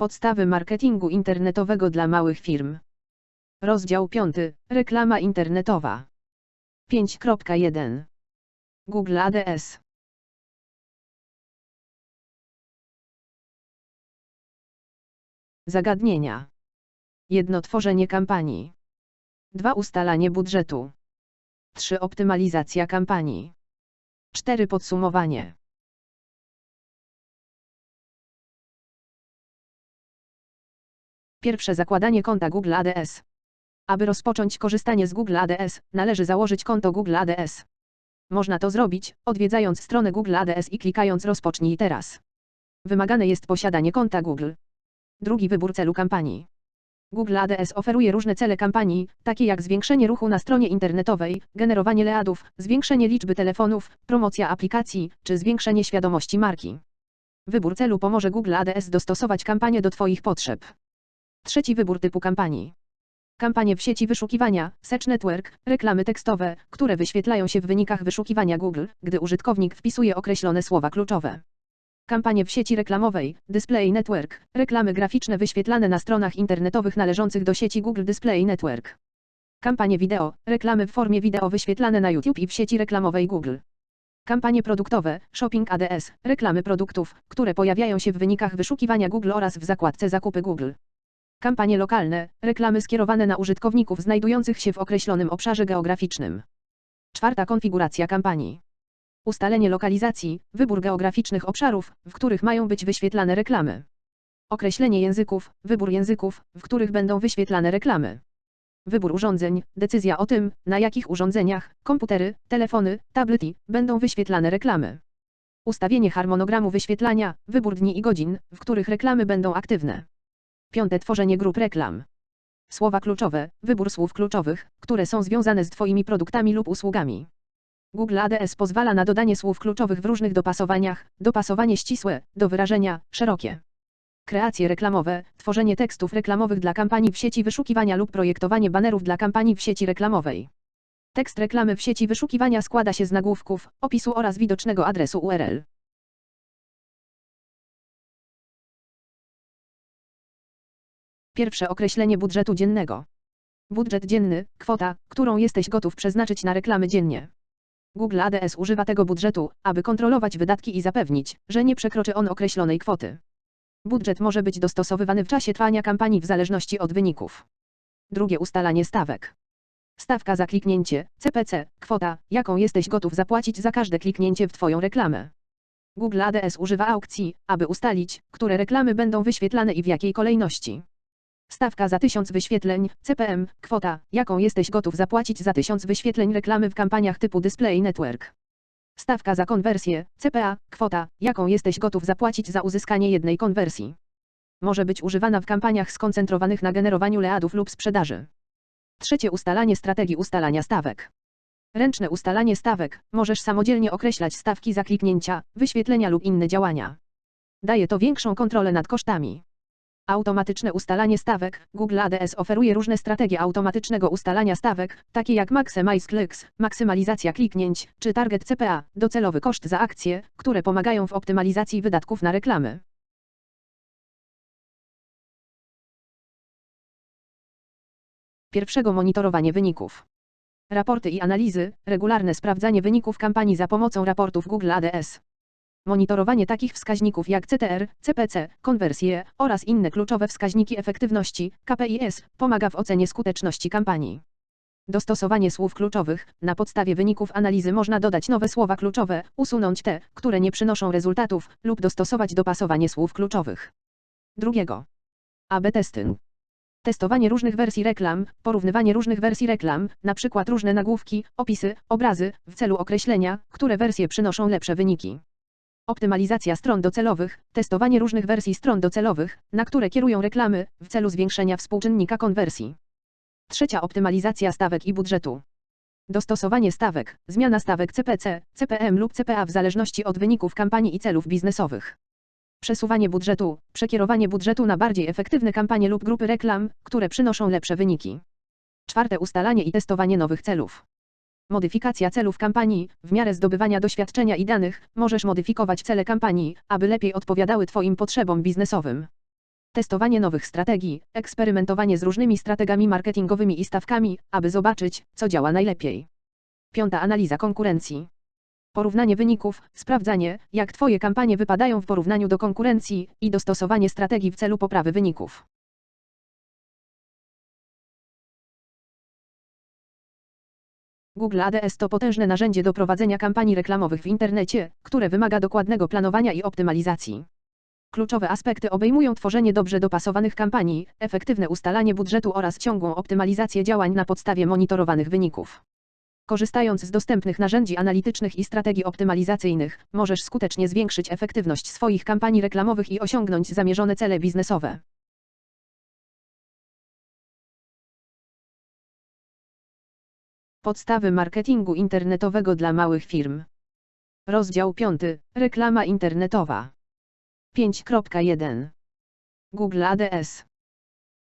Podstawy marketingu internetowego dla małych firm. Rozdział 5. Reklama internetowa. 5.1. Google ADS. Zagadnienia. 1. Tworzenie kampanii. 2. Ustalanie budżetu. 3. Optymalizacja kampanii. 4. Podsumowanie. Pierwsze zakładanie konta Google ADS. Aby rozpocząć korzystanie z Google ADS, należy założyć konto Google ADS. Można to zrobić, odwiedzając stronę Google ADS i klikając Rozpocznij teraz. Wymagane jest posiadanie konta Google. Drugi wybór celu kampanii. Google ADS oferuje różne cele kampanii, takie jak zwiększenie ruchu na stronie internetowej, generowanie leadów, zwiększenie liczby telefonów, promocja aplikacji, czy zwiększenie świadomości marki. Wybór celu pomoże Google ADS dostosować kampanię do Twoich potrzeb. Trzeci wybór typu kampanii. Kampanie w sieci wyszukiwania, Search Network, reklamy tekstowe, które wyświetlają się w wynikach wyszukiwania Google, gdy użytkownik wpisuje określone słowa kluczowe. Kampanie w sieci reklamowej, Display Network, reklamy graficzne wyświetlane na stronach internetowych należących do sieci Google Display Network. Kampanie wideo, reklamy w formie wideo wyświetlane na YouTube i w sieci reklamowej Google. Kampanie produktowe, Shopping ADS, reklamy produktów, które pojawiają się w wynikach wyszukiwania Google oraz w zakładce Zakupy Google. Kampanie lokalne, reklamy skierowane na użytkowników znajdujących się w określonym obszarze geograficznym. Czwarta konfiguracja kampanii. Ustalenie lokalizacji, wybór geograficznych obszarów, w których mają być wyświetlane reklamy. Określenie języków, wybór języków, w których będą wyświetlane reklamy. Wybór urządzeń, decyzja o tym, na jakich urządzeniach, komputery, telefony, tablety, będą wyświetlane reklamy. Ustawienie harmonogramu wyświetlania, wybór dni i godzin, w których reklamy będą aktywne. Piąte tworzenie grup reklam. Słowa kluczowe, wybór słów kluczowych, które są związane z Twoimi produktami lub usługami. Google ADS pozwala na dodanie słów kluczowych w różnych dopasowaniach, dopasowanie ścisłe, do wyrażenia, szerokie. Kreacje reklamowe, tworzenie tekstów reklamowych dla kampanii w sieci wyszukiwania lub projektowanie banerów dla kampanii w sieci reklamowej. Tekst reklamy w sieci wyszukiwania składa się z nagłówków, opisu oraz widocznego adresu URL. Pierwsze określenie budżetu dziennego. Budżet dzienny, kwota, którą jesteś gotów przeznaczyć na reklamy dziennie. Google ADS używa tego budżetu, aby kontrolować wydatki i zapewnić, że nie przekroczy on określonej kwoty. Budżet może być dostosowywany w czasie trwania kampanii w zależności od wyników. Drugie ustalanie stawek. Stawka za kliknięcie, CPC, kwota, jaką jesteś gotów zapłacić za każde kliknięcie w Twoją reklamę. Google ADS używa aukcji, aby ustalić, które reklamy będą wyświetlane i w jakiej kolejności. Stawka za 1000 wyświetleń, CPM, kwota, jaką jesteś gotów zapłacić za 1000 wyświetleń reklamy w kampaniach typu Display Network. Stawka za konwersję, CPA, kwota, jaką jesteś gotów zapłacić za uzyskanie jednej konwersji. Może być używana w kampaniach skoncentrowanych na generowaniu leadów lub sprzedaży. Trzecie ustalanie strategii ustalania stawek. Ręczne ustalanie stawek, możesz samodzielnie określać stawki za kliknięcia, wyświetlenia lub inne działania. Daje to większą kontrolę nad kosztami. Automatyczne ustalanie stawek. Google ADS oferuje różne strategie automatycznego ustalania stawek, takie jak Maximize Clicks, maksymalizacja kliknięć, czy Target CPA, docelowy koszt za akcje, które pomagają w optymalizacji wydatków na reklamy. Pierwszego monitorowanie wyników. Raporty i analizy, regularne sprawdzanie wyników kampanii za pomocą raportów Google ADS. Monitorowanie takich wskaźników jak CTR, CPC, konwersje oraz inne kluczowe wskaźniki efektywności KPIS pomaga w ocenie skuteczności kampanii. Dostosowanie słów kluczowych. Na podstawie wyników analizy można dodać nowe słowa kluczowe, usunąć te, które nie przynoszą rezultatów, lub dostosować dopasowanie słów kluczowych. Drugiego. AB testing. Testowanie różnych wersji reklam, porównywanie różnych wersji reklam, np. różne nagłówki, opisy, obrazy, w celu określenia, które wersje przynoszą lepsze wyniki. Optymalizacja stron docelowych, testowanie różnych wersji stron docelowych, na które kierują reklamy, w celu zwiększenia współczynnika konwersji. Trzecia optymalizacja stawek i budżetu. Dostosowanie stawek, zmiana stawek CPC, CPM lub CPA w zależności od wyników kampanii i celów biznesowych. Przesuwanie budżetu, przekierowanie budżetu na bardziej efektywne kampanie lub grupy reklam, które przynoszą lepsze wyniki. Czwarte ustalanie i testowanie nowych celów. Modyfikacja celów kampanii. W miarę zdobywania doświadczenia i danych, możesz modyfikować cele kampanii, aby lepiej odpowiadały Twoim potrzebom biznesowym. Testowanie nowych strategii, eksperymentowanie z różnymi strategami marketingowymi i stawkami, aby zobaczyć, co działa najlepiej. Piąta analiza konkurencji. Porównanie wyników, sprawdzanie, jak Twoje kampanie wypadają w porównaniu do konkurencji i dostosowanie strategii w celu poprawy wyników. Google ADS to potężne narzędzie do prowadzenia kampanii reklamowych w internecie, które wymaga dokładnego planowania i optymalizacji. Kluczowe aspekty obejmują tworzenie dobrze dopasowanych kampanii, efektywne ustalanie budżetu oraz ciągłą optymalizację działań na podstawie monitorowanych wyników. Korzystając z dostępnych narzędzi analitycznych i strategii optymalizacyjnych, możesz skutecznie zwiększyć efektywność swoich kampanii reklamowych i osiągnąć zamierzone cele biznesowe. Podstawy marketingu internetowego dla małych firm. Rozdział 5. Reklama internetowa. 5.1 Google ADS